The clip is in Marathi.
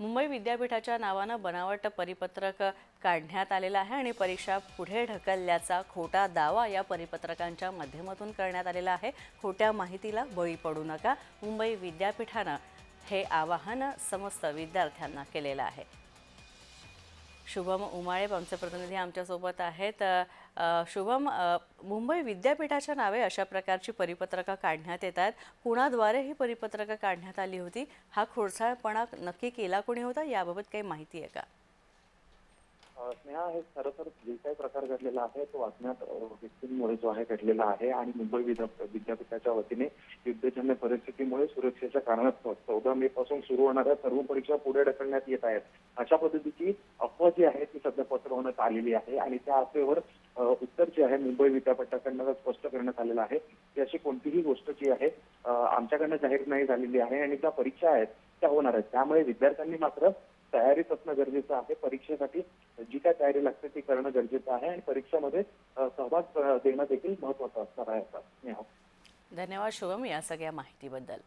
मुंबई विद्यापीठाच्या नावानं बनावट परिपत्रक काढण्यात आलेलं आहे आणि परीक्षा पुढे ढकलल्याचा खोटा दावा या परिपत्रकांच्या माध्यमातून करण्यात आलेला आहे. खोट्या माहितीला बळी पडू नका. मुंबई विद्यापीठानं हे आवाहन समस्त विद्यार्थ्यांना केलेलं आहे. शुभम उमाळे आमचे प्रतिनिधी आमच्यासोबत आहेत. शुभम मुंबई विद्यापीठाच्या नावे अशा प्रकारची परिपत्रकं काढण्यात येत आहेत कुणाद्वारे ही परिपत्रकं काढण्यात आली होती. हा खोडसाळपणा नक्की केला कोणी होता? याबाबत काही माहिती आहे का? स्नेहा हे खरं तर जे काही प्रकार घडलेला आहे तो अज्ञात व्यक्तींमुळे जो आहे घडलेला आहे आणि मुंबई विद्यापीठाच्या वतीने युद्ध परिस्थितीमुळे सुरक्षेच्या कारणास्तव चौदा मे पासून सुरू होणाऱ्या सर्व परीक्षा पुढे ढकलण्यात येत आहेत. अशा पद्धतीची अफवा जी आहे ती सध्या पसरवण्यात आलेली आहे आणि त्या अफवेवर उत्तर जे आहे मुंबई विद्यापीठाकडनं स्पष्ट करण्यात आलेलं आहे. की अशी कोणतीही गोष्ट जी आहे आमच्याकडनं जाहीर नाही झालेली आहे आणि ज्या परीक्षा आहेत त्या होणार आहेत. त्यामुळे विद्यार्थ्यांनी मात्र तयारीत असणं गरजेचं आहे. परीक्षेसाठी जी काय तयारी लागते ती करणं गरजेचं आहे आणि परीक्षामध्ये सहभाग देणं देखील महत्वाचं असणार आहे आता. धन्यवाद शुभम या सगळ्या माहितीबद्दल.